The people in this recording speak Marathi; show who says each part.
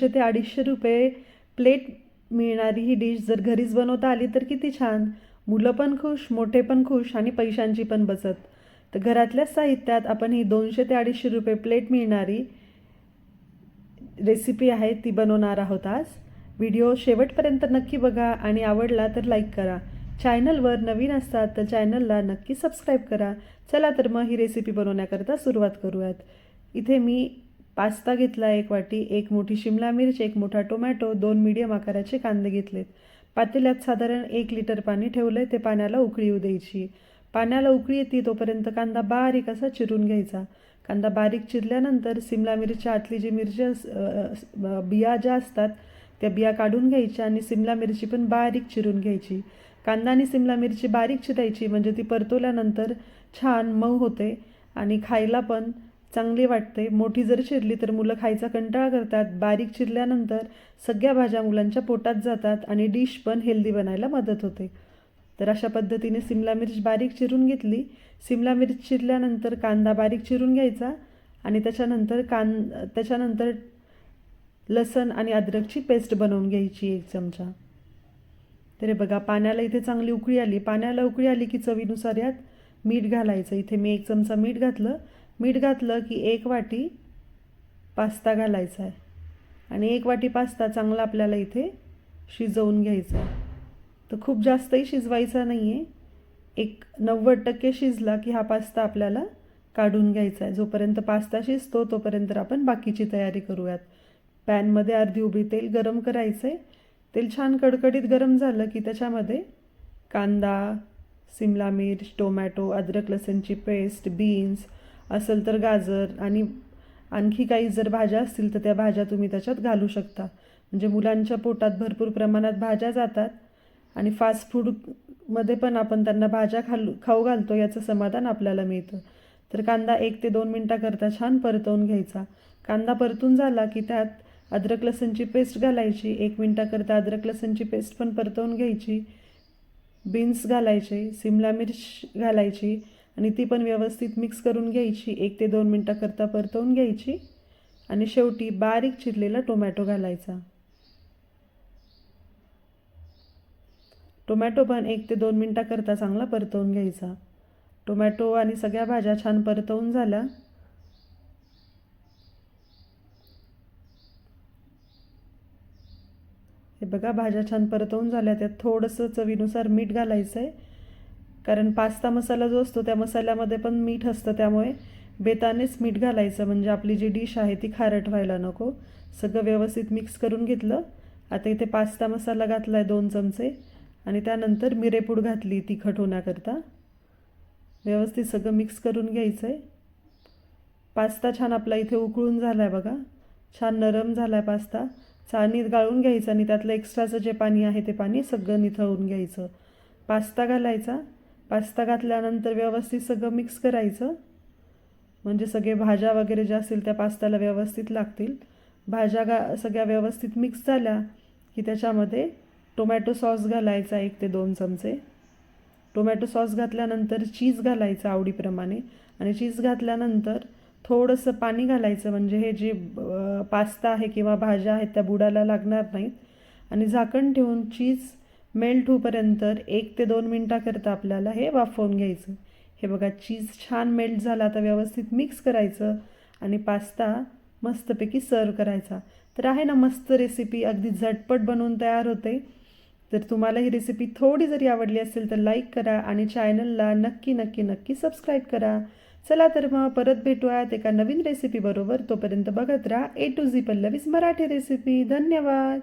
Speaker 1: दोनशे ते अडीचशे रुपये प्लेट मिळणारी ही डिश जर घरीच बनवता आली तर किती छान. मुलं पण खुश मोठे पण खुश आणि पैशांची पण बचत. तर घरातल्याच साहित्यात आपण ही दोनशे ते अडीचशे रुपये प्लेट मिळणारी रेसिपी आहे ती बनवणार आहोत आज. व्हिडिओ शेवटपर्यंत नक्की बघा आणि आवडला तर लाईक करा. चॅनलवर नवीन असतात तर चॅनलला नक्की सबस्क्राईब करा. चला तर मग ही रेसिपी बनवण्याकरता सुरुवात करूयात. इथे मी पास्ता घेतला एक वाटी एक मोठी शिमला मिरच एक मोठा टोमॅटो दोन मीडियम आकाराचे कांदे घेतलेत. पातेल्यात साधारण एक लिटर पाणी ठेवलं ते पाण्याला उकळी येऊ द्यायची. पाण्याला उकळी येते तोपर्यंत कांदा बारीक असा चिरून घ्यायचा. कांदा बारीक चिरल्यानंतर सिमला मिरच्या आतली जी मिरची बिया ज्या असतात त्या बिया काढून घ्यायच्या आणि सिमला मिरची पण बारीक चिरून घ्यायची. कांदा आणि सिमला मिरची बारीक चिरायची म्हणजे ती परतवल्यानंतर छान मऊ होते आणि खायला पण चांगली वाटते मोठी जर चिरली तर मुलं खायचा कंटाळा करतात. बारीक चिरल्यानंतर सगळ्या भाज्या मुलांच्या पोटात जातात आणि डिश पण हेल्दी बनायला मदत होते. तर अशा पद्धतीने सिमला मिरच बारीक चिरून घेतली. सिमला मिरच चिरल्यानंतर कांदा बारीक चिरून घ्यायचा आणि त्याच्यानंतर कां त्याच्यानंतर लसण आणि अद्रकची पेस्ट बनवून घ्यायची एक चमचा. तर बघा पाण्याला इथे चांगली उकळी आली. पाण्याला उकळी आली की चवीनुसार यात मीठ घालायचं. इथे मी एक चमचा मीठ घातलं. मीठ घातलं की एक वाटी पास्ता घालायचा आहे. आणि एक वाटी पास्ता चांगला आपल्याला इथे शिजवून घ्यायचा आहे. तर खूप जास्तही शिजवायचा नाही आहे एक नव्वद टक्के शिजला की हा पास्ता आपल्याला काढून घ्यायचा आहे. जोपर्यंत पास्ता शिजतो तोपर्यंत आपण बाकीची तयारी करूयात. पॅनमध्ये अर्धी उभी तेल गरम करायचं आहे तेल छान कडकडीत गरम झालं की त्याच्यामध्ये कांदा सिमला मिर्च टोमॅटो अद्रक लसणची पेस्ट बीन्स असेल तर गाजर आणि आणखी काही जर भाज्या असतील तर त्या भाज्या तुम्ही त्याच्यात घालू शकता. म्हणजे मुलांच्या पोटात भरपूर प्रमाणात भाज्या जातात आणि फास्ट फूडमध्ये पण आपण त्यांना भाज्या खालू खाऊ घालतो याचं समाधान आपल्याला मिळतं. तर कांदा एक ते दोन मिनटाकरता छान परतवून घ्यायचा. कांदा परतून झाला की त्यात अद्रक लसणची पेस्ट घालायची एक मिनटाकरता अद्रक लसणची पेस्ट पण परतवून घ्यायची. बीन्स घालायचे सिमला मिर्च घालायची आणि ती पण व्यवस्थित मिक्स करून घ्यायची. एक ते दोन मिनटाकरता परतवून घ्यायची. आणि शेवटी बारीक चिरलेला टोमॅटो घालायचा. टोमॅटो पण एक ते दोन मिनटाकरता चांगला परतवून घ्यायचा. टोमॅटो आणि सगळ्या भाज्या छान परतवून झाल्या. हे बघा भाज्या छान परतवून झाल्या. त्यात थोडंसं चवीनुसार मीठ घालायचं आहे कारण पास्ता मसाला जो असतो त्या मसाल्यामध्ये पण मीठ असतं. त्यामुळे बेतानेच मीठ घालायचं. म्हणजे आपली जी डिश आहे ती खारट व्हायला नको. सगळं व्यवस्थित मिक्स करून घेतलं. आता इथे पास्ता मसाला घातला आहे दोन चमचे. आणि त्यानंतर मिरेपूड घातली तिखट होण्याकरता. व्यवस्थित सगळं मिक्स करून घ्यायचं आहे पास्ता छान आपला इथे उकळून झाला आहे बघा. छान नरम झाला आहे पास्ता. चाळणीत गाळून घ्यायचं आणि त्यातलं एक्स्ट्राचं जे पाणी आहे ते पाणी सगळं निथळून घ्यायचं. पास्ता घालायचा. पास्ता घातल्यानंतर व्यवस्थित सगळं मिक्स करायचं. म्हणजे सगळे भाज्या वगैरे ज्या असतील त्या पास्त्याला व्यवस्थित लागतील. भाज्या गा सगळ्या व्यवस्थित मिक्स झाल्या की त्याच्यामध्ये टोमॅटो सॉस घालायचा एक ते दोन चमचे. टोमॅटो सॉस घातल्यानंतर चीज घालायचं आवडीप्रमाणे. आणि चीज घातल्यानंतर थोडंसं पाणी घालायचं. म्हणजे हे जे पास्ता आहे किंवा भाज्या आहेत त्या बुडाला लागणार नाहीत. आणि झाकण ठेवून चीज मेल्ट होईपर्यंत एक ते दोन मिनटाकरता आपल्याला हे वाफवून घ्यायचं. हे बघा चीज छान मेल्ट झाला आता व्यवस्थित मिक्स करायचं आणि पास्ता मस्तपैकी सर्व करायचा. तर आहे ना मस्त रेसिपी अगदी झटपट बनवून तयार होते. तर तुम्हाला ही रेसिपी थोडी जरी आवडली असेल तर लाईक करा आणि चॅनलला नक्की नक्की नक्की सबस्क्राईब करा. चला तर मग परत भेटूयात एका नवीन रेसिपीबरोबर तोपर्यंत बघत राहा A to Z Pallavi's Marathi recipe धन्यवाद!